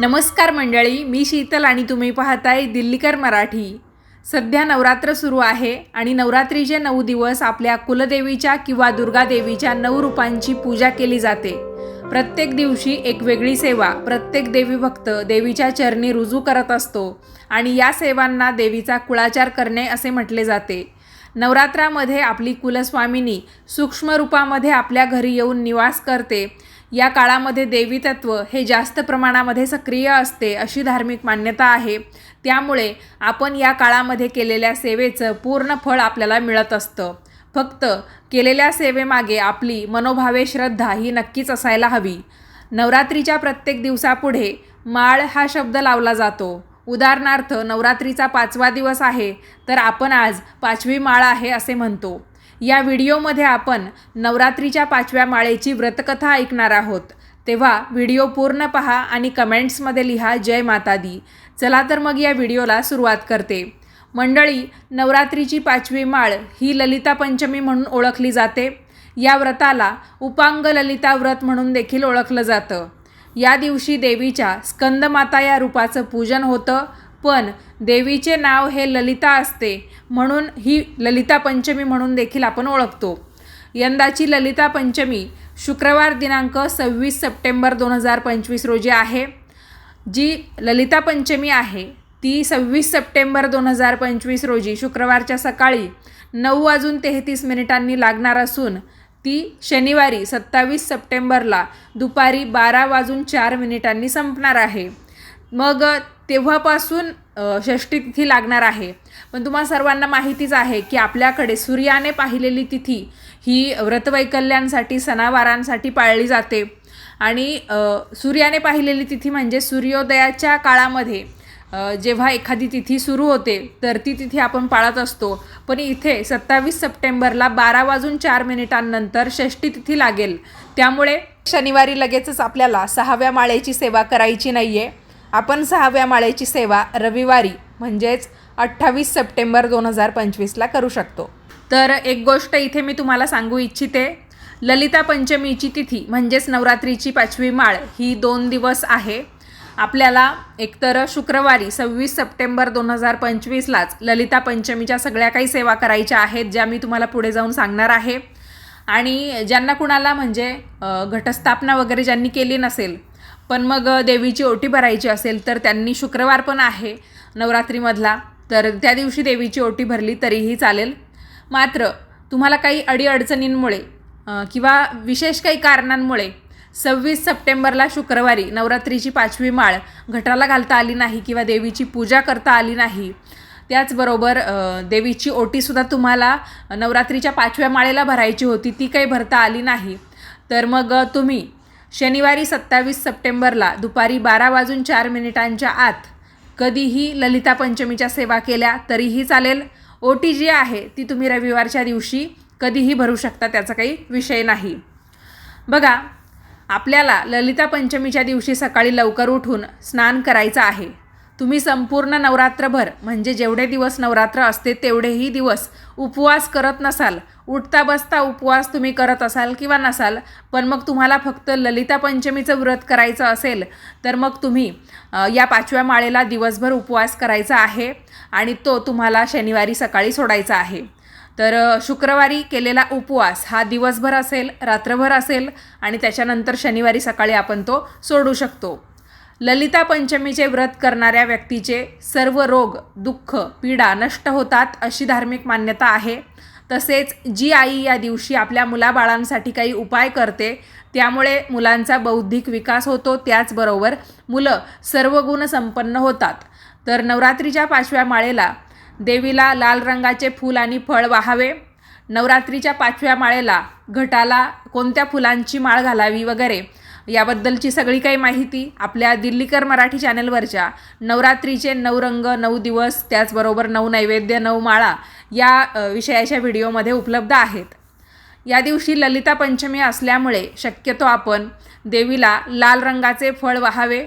नमस्कार मंडळी मी शीतल आणि तुम्ही पाहताय दिल्लीकर मराठी. सध्या नवरात्र सुरू आहे आणि नवरात्रीचे नऊ दिवस आपल्या कुलदेवीच्या किंवा दुर्गादेवीच्या नऊ रूपांची पूजा केली जाते. प्रत्येक दिवशी एक वेगळी सेवा प्रत्येक देवी भक्त देवीच्या चरणी रुजू करत असतो आणि या सेवांना देवीचा कुळाचार करणे असे म्हटले जाते. नवरात्रामध्ये आपली कुलस्वामिनी सूक्ष्म रूपामध्ये आपल्या घरी येऊन निवास करते या काळामध्ये देवी तत्व हे जास्त प्रमाणामध्ये सक्रिय असते अशी धार्मिक मान्यता आहे. त्यामुळे आपण या काळामध्ये केलेल्या सेवेचं पूर्ण फळ आपल्याला मिळत असतं. फक्त केलेल्या सेवेमागे आपली मनोभावे श्रद्धा ही नक्कीच असायला हवी. नवरात्रीच्या प्रत्येक दिवसापुढे माळ हा शब्द लावला जातो. उदाहरणार्थ नवरात्रीचा पाचवा दिवस आहे तर आपण आज पाचवी माळ आहे असे म्हणतो. या व्हिडिओमध्ये आपण नवरात्रीच्या पाचव्या माळेची व्रतकथा ऐकणार आहोत. तेव्हा व्हिडिओ पूर्ण पहा आणि कमेंट्समध्ये लिहा जय माता दी चला तर मग या व्हिडिओला सुरुवात करते. मंडळी नवरात्रीची पाचवी माळ ही ललिता पंचमी म्हणून ओळखली जाते. या व्रताला उपांग ललिता व्रत म्हणून देखील ओळखलं जातं. या दिवशी देवीच्या स्कंदमाता या रूपाचं पूजन होतं. पण देवीचे नाव हे ललिता असते. म्हणून ही ललिता पंचमी म्हणून देखील आपण ओळखतो. यंदाची ललिता पंचमी शुक्रवार दिनांक सव्वीस सप्टेंबर दोन हजार पंचवीस रोजी आहे. जी ललिता पंचमी आहे ती सव्वीस सप्टेंबर दोन हजार पंचवीस रोजी शुक्रवारच्या सकाळी नऊ वाजून तेहतीस मिनिटांनी लागणार असून ती शनिवारी सत्तावीस सप्टेंबरला दुपारी बारा वाजून चार मिनिटांनी संपणार आहे. मग तेव्हापासून षष्ठी तिथी लागणार आहे. पण तुम्हा सर्वांना माहितीच आहे की आपल्याकडे सूर्याने पाहिलेली तिथी ही व्रतवैकल्यांसाठी सणावारांसाठी पाळली जाते. आणि सूर्याने पाहिलेली तिथी म्हणजे सूर्योदयाच्या काळामध्ये जेव्हा एखादी तिथी सुरू होते तर ती तिथी आपण पाळत असतो. पण इथे सत्तावीस सप्टेंबरला बारा वाजून चार मिनिटांनंतर षष्ठी तिथी लागेल. त्यामुळे शनिवारी लगेचच आपल्याला सहाव्या माळेची सेवा करायची नाही आहे आपण सहाव्या माळेची सेवा रविवारी म्हणजेच अठ्ठावीस सप्टेंबर दोन हजार पंचवीसला करू शकतो. तर एक गोष्ट इथे मी तुम्हाला सांगू इच्छिते. ललिता पंचमीची तिथी म्हणजेच नवरात्रीची पाचवी माळ ही दोन दिवस आहे. आपल्याला एकतर शुक्रवारी सव्वीस सप्टेंबर दोन हजार पंचवीसलाच ललिता पंचमीच्या सगळ्या काही सेवा करायच्या आहेत ज्या मी तुम्हाला पुढे जाऊन सांगणार आहे. आणि ज्यांना कुणाला म्हणजे घटस्थापना वगैरे ज्यांनी केली नसेल पण मग देवीची ओटी भरायची असेल तर त्यांनी शुक्रवार पण आहे नवरात्रीमधला. तर त्या दिवशी देवीची ओटी भरली तरीही चालेल. मात्र तुम्हाला काही अडीअडचणींमुळे किंवा विशेष काही कारणांमुळे सव्वीस सप्टेंबरला शुक्रवारी नवरात्रीची पाचवी माळ घटाला घालता आली नाही किंवा देवीची पूजा करता आली नाही त्याचबरोबर देवीची ओटीसुद्धा तुम्हाला नवरात्रीच्या पाचव्या माळेला भरायची होती ती काही भरता आली नाही. तर मग तुम्ही शनिवारी सत्तावीस सप्टेंबरला दुपारी बारा वाजून चार मिनिटांच्या आत कधीही ललिता पंचमीच्या सेवा केल्या तरीही चालेल. ओ टी जी आहे ती तुम्ही रविवारच्या दिवशी कधीही भरू शकता त्याचा काही विषय नाही. बघा आपल्याला ललिता पंचमीच्या दिवशी सकाळी लवकर उठून स्नान करायचं आहे. तुम्ही संपूर्ण नवरात्रभर म्हणजे जेवढे दिवस नवरात्र असते तेवढेही दिवस उपवास करत नसाल. उठता बसता उपवास तुम्ही करत असाल किंवा नसाल पण मग तुम्हाला फक्त ललिता पंचमीचं व्रत करायचं असेल तर मग तुम्ही या पाचव्या माळेला दिवसभर उपवास करायचा आहे आणि तो तुम्हाला शनिवारी सकाळी सोडायचा आहे. तर शुक्रवारी केलेला उपवास हा दिवसभर असेल रात्रभर असेल आणि त्याच्यानंतर शनिवारी सकाळी आपण तो सोडू शकतो. ललिता पंचमीचे व्रत करणाऱ्या व्यक्तीचे सर्व रोग दुःख पीडा नष्ट होतात अशी धार्मिक मान्यता आहे. तसेच जी आई या दिवशी आपल्या मुलाबाळांसाठी काही उपाय करते त्यामुळे मुलांचा बौद्धिक विकास होतो. त्याचबरोबर मुलं सर्व गुण संपन्न होतात. तर नवरात्रीच्या पाचव्या माळेला देवीला लाल रंगाचे फूल आणि फळ वाहावे. नवरात्रीच्या पाचव्या माळेला घटाला कोणत्या फुलांची माळ घालावी वगैरे याबद्दलची सगळी काही माहिती आपल्या दिल्लीकर मराठी चॅनलवरच्या नवरात्रीचे नऊ रंग नऊ दिवस त्याचबरोबर नऊ नैवेद्य नऊ माळा या विषयाच्या व्हिडिओमध्ये उपलब्ध आहेत. या दिवशी ललिता पंचमी असल्यामुळे शक्यतो आपण देवीला लाल रंगाचे फळ वाहावे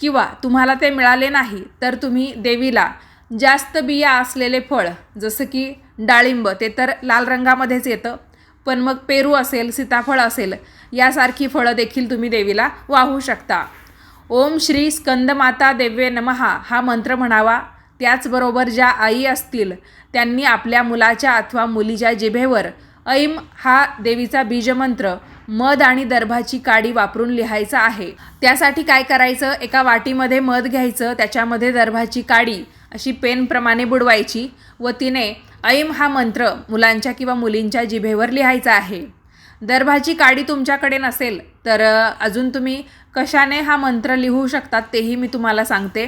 किंवा तुम्हाला ते मिळाले नाही तर तुम्ही देवीला जास्त बिया असलेले फळ जसं की डाळिंब ते तर लाल रंगामध्येच येतं. पण मग पेरू असेल सीताफळ असेल यासारखी फळं देखील तुम्ही देवीला वाहू शकता. ओम श्री स्कंदमाता देव्ये नमहा. हा मंत्र म्हणावा त्याचबरोबर ज्या आई असतील त्यांनी आपल्या मुलाच्या अथवा मुलीच्या जिभेवर ऐम हा देवीचा बीजमंत्र मध आणि दर्भाची काडी वापरून लिहायचा आहे. त्यासाठी काय करायचं? एका वाटीमध्ये मध घ्यायचं त्याच्यामध्ये दर्भाची काडी अशी पेनप्रमाणे बुडवायची. व तिने ऐम हा मंत्र मुलांच्या किंवा मुलींच्या जिभेवर लिहायचा आहे. दर्भाची काडी तुमच्याकडे नसेल तर अजून तुम्ही कशाने हा मंत्र लिहू शकतात तेही मी तुम्हाला सांगते.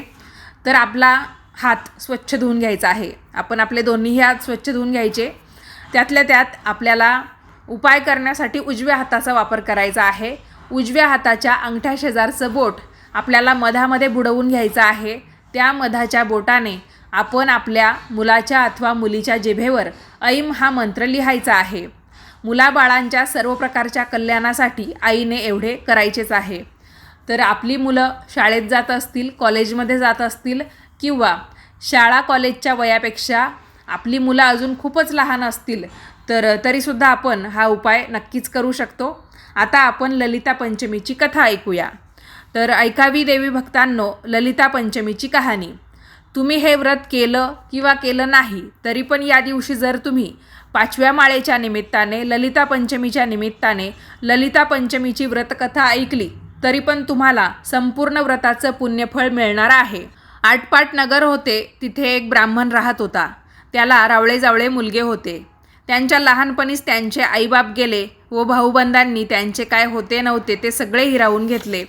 तर आपला हात स्वच्छ धुवून घ्यायचा आहे. आपण आपले दोन्हीही हात स्वच्छ धुवून घ्यायचे. त्यातल्या त्यात आपल्याला उपाय करण्यासाठी उजव्या हाताचा वापर करायचा आहे. उजव्या हाताच्या अंगठ्या शेजारचं बोट आपल्याला मधामध्ये बुडवून घ्यायचं आहे. त्या मधाच्या बोटाने आपण आपल्या मुलाच्या अथवा मुलीच्या जिभेवर ऐम हा मंत्र लिहायचा आहे. मुलाबाळांच्या सर्व प्रकारच्या कल्याणासाठी आईने एवढे करायचेच आहे. तर आपली मुलं शाळेत जात असतील कॉलेजमध्ये जात असतील किंवा शाळा कॉलेजच्या वयापेक्षा आपली मुलं अजून खूपच लहान असतील तर तरीसुद्धा आपण हा उपाय नक्कीच करू शकतो. आता आपण ललिता पंचमीची कथा ऐकूया. तर ऐकावी देवी भक्तांनो ललिता पंचमीची कहाणी. तुम्ही हे व्रत केलं किंवा केलं नाही तरी पण या दिवशी जर तुम्ही पाचव्या माळेच्या निमित्ताने ललिता पंचमीच्या निमित्ताने ललिता पंचमीची व्रतकथा ऐकली तरी पण तुम्हाला संपूर्ण व्रताचं पुण्यफळ मिळणार आहे. आटपाट नगर होते तिथे एक ब्राह्मण राहत होता. त्याला रावळे जावळे मुलगे होते. त्यांच्या लहानपणीच त्यांचे आईबाप गेले व भाऊबंधांनी त्यांचे काय होते नव्हते ते सगळे हिरावून घेतले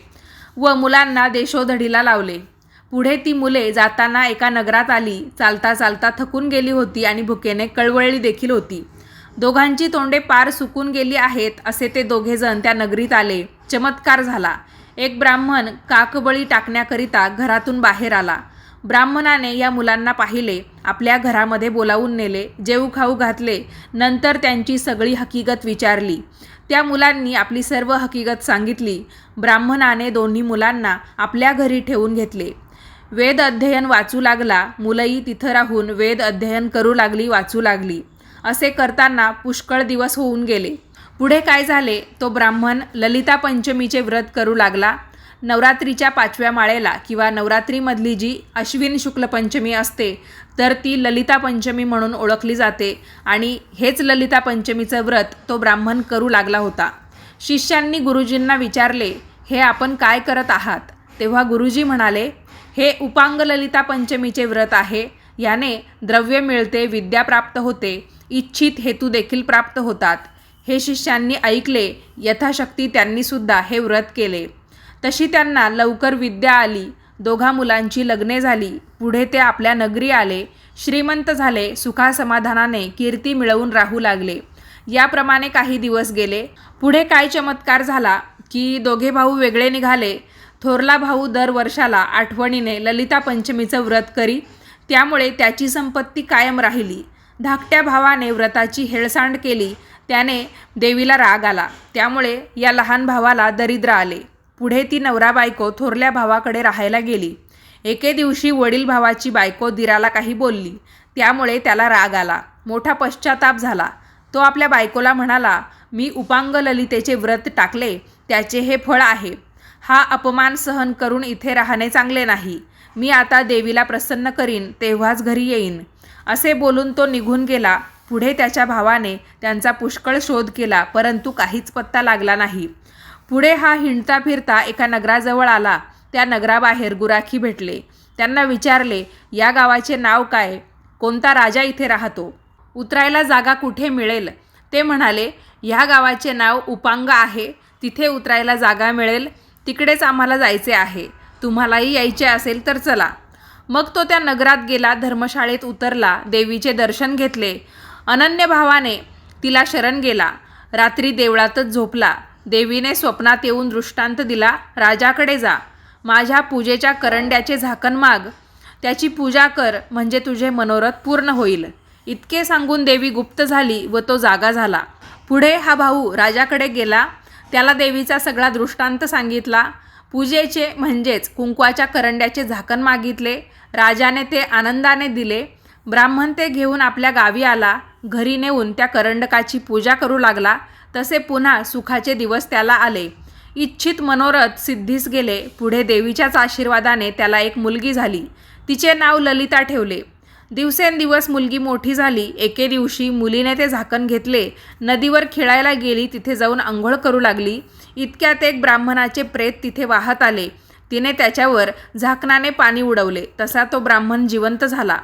व मुलांना देशोधडीला लावले. पुढे ती मुले जाताना एका नगरात आली. चालता चालता थकून गेली होती आणि भुकेने कळवळली देखील होती. दोघांची तोंडे पार सुकून गेली आहेत असे ते दोघेजण त्या नगरीत आले. चमत्कार झाला. एक ब्राह्मण काकबळी टाकण्याकरिता घरातून बाहेर आला. ब्राह्मणाने या मुलांना पाहिले. आपल्या घरामध्ये बोलावून नेले जेऊ खाऊ घातले. नंतर त्यांची सगळी हकीकत विचारली. त्या मुलांनी आपली सर्व हकीकत सांगितली. ब्राह्मणाने दोन्ही मुलांना आपल्या घरी ठेवून घेतले. वेद अध्ययन वाचू लागला मुलंही तिथं राहून वेद अध्ययन करू लागली वाचू लागली. असे करताना पुष्कळ दिवस होऊन गेले. पुढे काय झाले तो ब्राह्मण ललिता पंचमीचे व्रत करू लागला. नवरात्रीच्या पाचव्या माळेला किंवा नवरात्रीमधली जी अश्विन शुक्ल पंचमी असते तर ती ललिता पंचमी म्हणून ओळखली जाते आणि हेच ललिता पंचमीचं व्रत तो ब्राह्मण करू लागला होता. शिष्यांनी गुरुजींना विचारले हे आपण काय करत आहात? तेव्हा गुरुजी म्हणाले हे उपांग ललिता पंचमीचे व्रत आहे. याने द्रव्य मिळते विद्या प्राप्त होते इच्छित हेतू देखील प्राप्त होतात. हे शिष्यांनी ऐकले यथाशक्ती त्यांनीसुद्धा हे व्रत केले. तशी त्यांना लवकर विद्या आली दोघा मुलांची लग्ने झाली पुढे ते आपल्या नगरी आले श्रीमंत झाले सुखासमाधानाने कीर्ती मिळवून राहू लागले. याप्रमाणे काही दिवस गेले. पुढे काय चमत्कार झाला की दोघे भाऊ वेगळे निघाले थोरला भाऊ दर वर्षाला आठवणीने ललिता पंचमीचं व्रत करी त्यामुळे त्याची संपत्ती कायम राहिली. धाकट्या भावाने व्रताची हेळसांड केली त्याने देवीला राग आला. त्यामुळे या लहान भावाला दरिद्र आले. पुढे ती नवरा बायको थोरल्या भावाकडे राहायला गेली. एके दिवशी वडील भावाची बायको दिराला काही बोलली. त्यामुळे त्याला राग आला. मोठा पश्चाताप झाला. तो आपल्या बायकोला म्हणाला मी उपांग ललितेचे व्रत टाकले. त्याचे हे फळ आहे. हा अपमान सहन करून इथे राहणे चांगले नाही. मी आता देवीला प्रसन्न करीन तेव्हाच घरी येईन. असे बोलून तो निघून गेला. पुढे त्याच्या भावाने त्यांचा पुष्कळ शोध केला परंतु काहीच पत्ता लागला नाही. पुढे हा हिंडता फिरता एका नगराजवळ आला. त्या नगराबाहेर गुराखी भेटले. त्यांना विचारले या गावाचे नाव काय? कोणता राजा इथे राहतो? उतरायला जागा कुठे मिळेल? ते म्हणाले ह्या गावाचे नाव उपांग आहे. तिथे उतरायला जागा मिळेल. तिकडेच आम्हाला जायचे आहे. तुम्हालाही यायचे असेल तर चला. मग तो त्या नगरात गेला धर्मशाळेत उतरला देवीचे दर्शन घेतले. अनन्य भावाने तिला शरण गेला. रात्री देवळातच झोपला. देवीने स्वप्नात येऊन दृष्टांत दिला राजाकडे जा. माझ्या पूजेच्या करंड्याचे झाकण माग. त्याची पूजा कर म्हणजे तुझे मनोरथ पूर्ण होईल. इतके सांगून देवी गुप्त झाली व तो जागा झाला. पुढे हा भाऊ राजाकडे गेला त्याला देवीचा सगळा दृष्टांत सांगितला. पूजेचे म्हणजेच कुंकवाच्या करंड्याचे झाकण मागितले. राजाने ते आनंदाने दिले. ब्राह्मण ते घेऊन आपल्या गावी आला. घरी नेऊन त्या करंडकाची पूजा करू लागला. तसे पुन्हा सुखाचे दिवस त्याला आले. इच्छित मनोरथ सिद्धीस गेले. पुढे देवीच्याच आशीर्वादाने त्याला एक मुलगी झाली. तिचे नाव ललिता ठेवले. दिवसेंदिवस मुलगी मोठी झाली. एके दिवशी मुलीने ते झाकण घेतले. नदीवर खेळायला गेली तिथे जाऊन आंघोळ करू लागली. इतक्यात एक ब्राह्मणाचे प्रेत तिथे वाहत आले. तिने त्याच्यावर झाकणाने पाणी उडवले. तसा तो ब्राह्मण जिवंत झाला.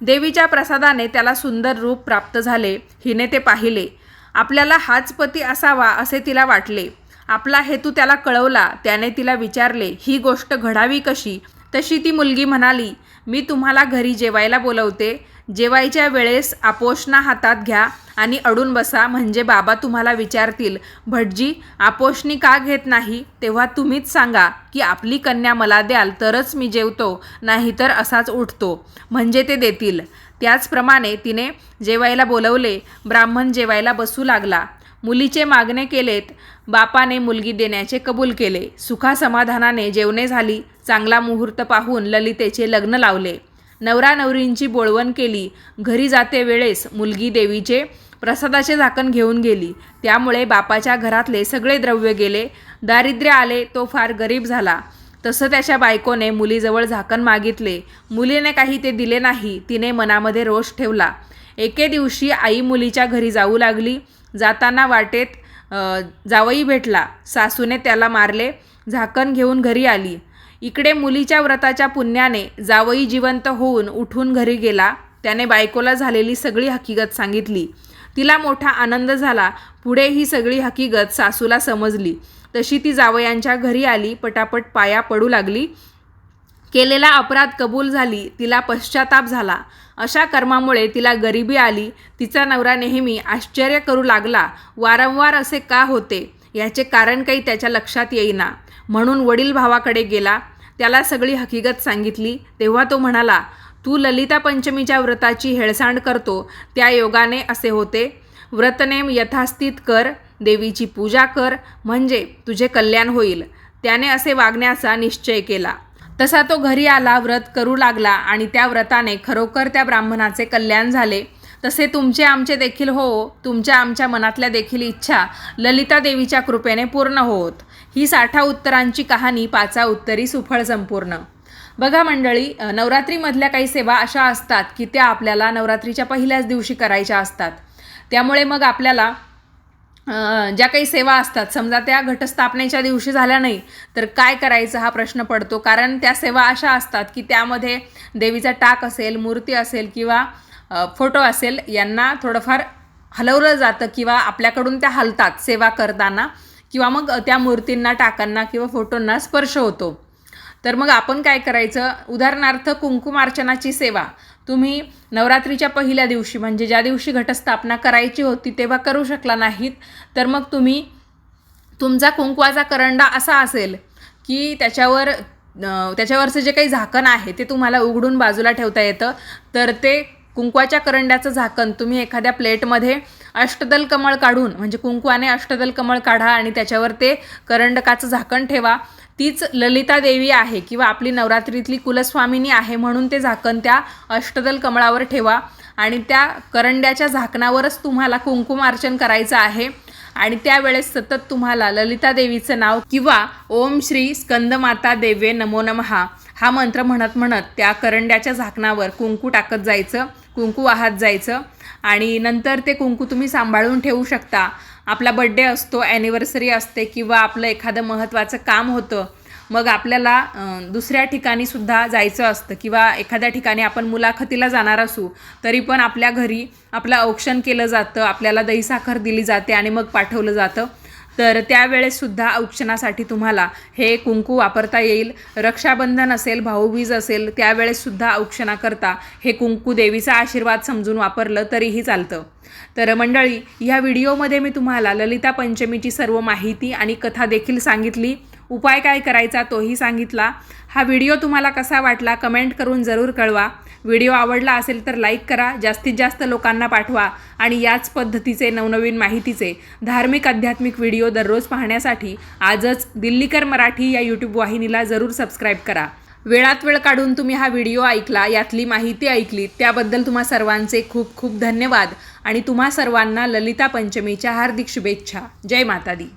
देवीच्या प्रसादाने त्याला सुंदर रूप प्राप्त झाले. हिने ते पाहिले. आपल्याला हाच पती असावा असे तिला वाटले. आपला हेतू त्याला कळवला. त्याने तिला विचारले ही गोष्ट घडावी कशी? तशी ती मुलगी म्हणाली मी तुम्हाला घरी जेवायला बोलवते. जेवायच्या वेळेस आपोषणा हातात घ्या आणि अडून बसा म्हणजे बाबा तुम्हाला विचारतील भटजी आपोषणी का घेत नाही? तेव्हा तुम्हीच सांगा की आपली कन्या मला द्याल तरच मी जेवतो नाहीतर असाच उठतो. म्हणजे ते देतील. त्याचप्रमाणे तिने जेवायला बोलवले ब्राह्मण जेवायला बसू लागला. मुलीचे मागणे केलेत बापाने मुलगी देण्याचे कबूल केले. सुखासमाधानाने जेवणे झाली. चांगला मुहूर्त पाहून ललितेचे लग्न लावले. नवरा नवरींची बोळवण केली. घरी जाते वेळेस मुलगी देवीचे प्रसादाचे झाकण घेऊन गेली. त्यामुळे बापाच्या घरातले सगळे द्रव्य गेले. दारिद्र्य आले तो फार गरीब झाला. तसं त्याच्या बायकोने मुलीजवळ झाकण मागितले. मुलीने काही ते दिले नाही तिने मनामध्ये रोष ठेवला. एके दिवशी आई मुलीच्या घरी जाऊ लागली. जाताना वाटेत जावई भेटला. सासूने त्याला मारले. झाकण घेऊन घरी आली. इकडे मुलीच्या व्रताच्या पुण्याने जावई जिवंत होऊन उठून घरी गेला. त्याने बायकोला झालेली सगळी हकीकत सांगितली. तिला मोठा आनंद झाला. पुढे ही सगळी हकीकत सासूला समजली. तशी ती जावयांच्या घरी आली पटापट पाया पडू लागली. केलेला अपराध कबूल झाली तिला पश्चाताप झाला. अशा कर्मामुळे तिला गरिबी आली. तिचा नवरा नेहमी आश्चर्य करू लागला. वारंवार असे का होते? याचे कारण काही त्याच्या लक्षात येईना. म्हणून वडील भावाकडे गेला. त्याला सगळी हकीकत सांगितली. तेव्हा तो म्हणाला तू ललिता पंचमीच्या व्रताची हेळसांड करतो. त्या योगाने असे होते. व्रतनेम यथास्थित कर. देवीची पूजा कर. म्हणजे तुझे कल्याण होईल. त्याने असे वागण्याचा निश्चय केला. तसा तो घरी आला व्रत करू लागला आणि त्या व्रताने खरोखर त्या ब्राह्मणाचे कल्याण झाले. तसे तुमचे आमचे देखील हो. तुमच्या आमच्या मनातल्या देखील इच्छा ललिता देवीच्या कृपेने पूर्ण होत. ही साठा उत्तरांची कहाणी पाचा उत्तरी सुफळ संपूर्ण. बघा मंडळी नवरात्रीमधल्या काही सेवा अशा असतात की त्या आपल्याला नवरात्रीच्या पहिल्याच दिवशी करायच्या असतात. त्यामुळे मग आपल्याला ज्या काही सेवा असतात समजा त्या घटस्थापनेच्या दिवशी झाल्या नाही तर काय करायचं हा प्रश्न पडतो. कारण त्या सेवा अशा असतात की त्यामध्ये देवीचा टाक असेल मूर्ती असेल किंवा फोटो असेल यांना थोडंफार हलवलं जातं किंवा आपल्याकडून त्या हलतात सेवा करताना. किंवा मग त्या मूर्तींना टाकांना किंवा फोटोंना स्पर्श होतो. तर मग आपण काय करायचं? उदाहरणार्थ कुंकुमार्चनाची सेवा. तुम्ही नवरात्रीच्या पहिल्या दिवशी म्हणजे ज्या दिवशी घटस्थापना करायची होती तेव्हा करू शकला नाहीत. तर मग तुम्ही तुमचा कुंकवाचा करंडा असा असेल की त्याच्यावर त्याच्यावरचं जे काही झाकण आहे ते तुम्हाला उघडून बाजूला ठेवता येतं. तर ते कुंकवाच्या करंड्याचं झाकण तुम्ही एखाद्या प्लेटमध्ये अष्टदल कमळ काढून म्हणजे कुंकवाने अष्टदल कमळ काढा आणि त्याच्यावर ते करंडकाचं झाकण ठेवा. तीच ललिता देवी आहे किंवा आपली नवरात्रीतली कुलस्वामिनी आहे म्हणून ते झाकण त्या अष्टदल कमळावर ठेवा. आणि त्या करंड्याच्या झाकणावरच तुम्हाला कुंकुम अर्चन करायचं आहे. आणि त्यावेळेस सतत तुम्हाला ललिता देवीचं नाव किंवा ओम श्री स्कंदमाता देवे नमो नमहा हा मंत्र म्हणत म्हणत त्या करंड्याच्या झाकणावर कुंकू टाकत जायचं कुंकू वाहत जायचं. आणि नंतर ते कुंकू तुम्ही सांभाळून ठेवू शकता. आपला बड्डे असतो ॲनिव्हर्सरी असते किंवा आपलं एखादं महत्त्वाचं काम होतं मग आपल्याला दुसऱ्या ठिकाणी सुद्धा जायचं असतं किंवा एखाद्या ठिकाणी आपण मुलाखतीला जाणार असू तरी पण आपल्या घरी आपलं औक्षण केलं जातं आपल्याला दहीसाखर दिली जाते आणि मग पाठवलं जातं. तर त्यावेळेससुद्धा औक्षणासाठी तुम्हाला हे कुंकू वापरता येईल. रक्षाबंधन असेल भाऊबीज असेल त्यावेळेससुद्धा औक्षणाकरता हे कुंकू देवीचा आशीर्वाद समजून वापरलं तरीही चालतं. तर मंडळी ह्या व्हिडिओमध्ये मी तुम्हाला ललिता पंचमीची सर्व माहिती आणि कथा देखील सांगितली. उपाय काय करायचा तोही सांगितला. हा व्हिडिओ तुम्हाला कसा वाटला कमेंट करून जरूर कळवा. व्हिडिओ आवडला असेल तर लाईक करा जास्तीत जास्त लोकांना पाठवा आणि याच पद्धतीचे नवनवीन माहितीचे धार्मिक आध्यात्मिक व्हिडिओ दररोज पाहण्यासाठी आजच दिल्लीकर मराठी या यूट्यूब वाहिनीला जरूर सबस्क्राईब करा. वेळात वेळ काढून तुम्ही हा व्हिडिओ ऐकला यातली माहिती ऐकली त्याबद्दल तुम्हा सर्वांचे खूप खूप धन्यवाद आणि तुम्हा सर्वांना ललिता पंचमीच्या हार्दिक शुभेच्छा. जय माता दी